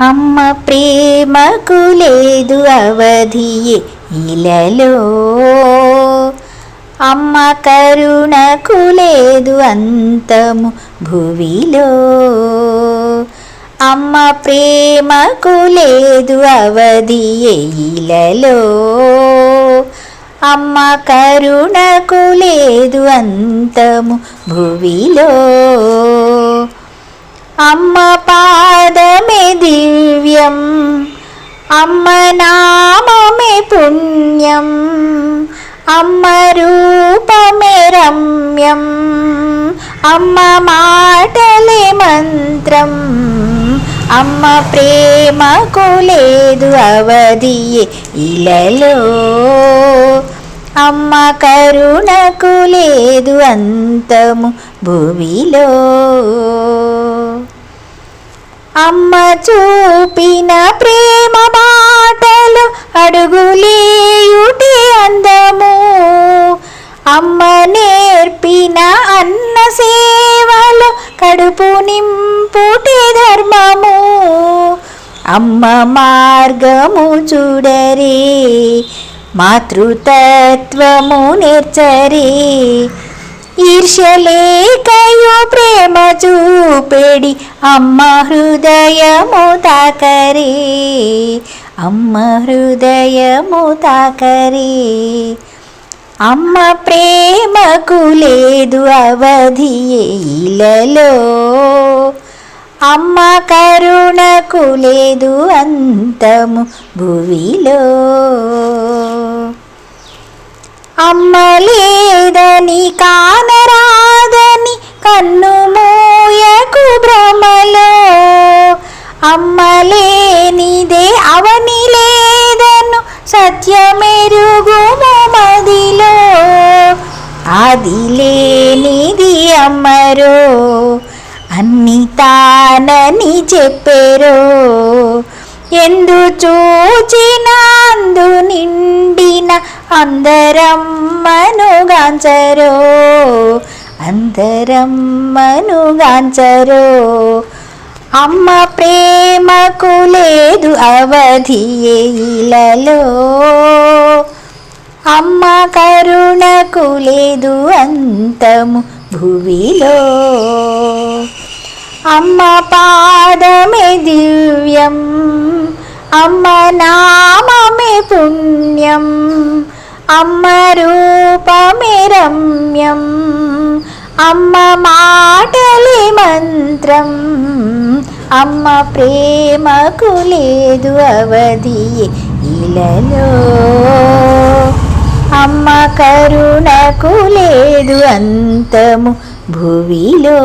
అమ్మ ప్రేమకు లేదు అవధియే ఇలలో. అమ్మ కరుణకు లేదు అంతము భువిలో. అమ్మ ప్రేమకు లేదు అవధి ఇలలో. అమ్మ కరుణకు లేదు అంతము భువిలో. అమ్మ పాదమెది అమ్మ రూపమే రమ్యం అమ్మ మాటలే మంత్రం అమ్మ ప్రేమకు లేదు అవధి ఇలలో అమ్మ కరుణకు లేదు అంతము భువిలో అమ్మ చూపిన ప్రేమ నింపుటి ధర్మము అమ్మ మార్గము చూడరే మాతృతత్వము నేర్చరే. ఈర్ష్యలేకయు ప్రేమ చూపెడి అమ్మ హృదయము తాకరే. అమ్మ హృదయము తాకరే. అమ్మ ప్రేమకు లేదు అవధి ఇలలో. అమ్మ కరుణకు లేదు అంతము భువిలో. అమ్మ లేదని కానరా అది లేనిది అమ్మరో అన్ని తానని చెప్పేరో. ఎందు చూచిన అందు నిండిన అందరమ్మనుగాంచరో అందరమ్మనుగాంచరో అమ్మ ప్రేమకు లేదు అవధి ఇలలో అమ్మ కరుణకు లేదు అంతము భువిలో. అమ్మ పాదమే దివ్యం అమ్మ నామమే పుణ్యం అమ్మ రూపమే రమ్యం అమ్మ మాటలి మంత్రం అమ్మ ప్రేమకు లేదు అవధి ఇలలో. అమ్మ కరుణకు లేదు అంతము భువిలో.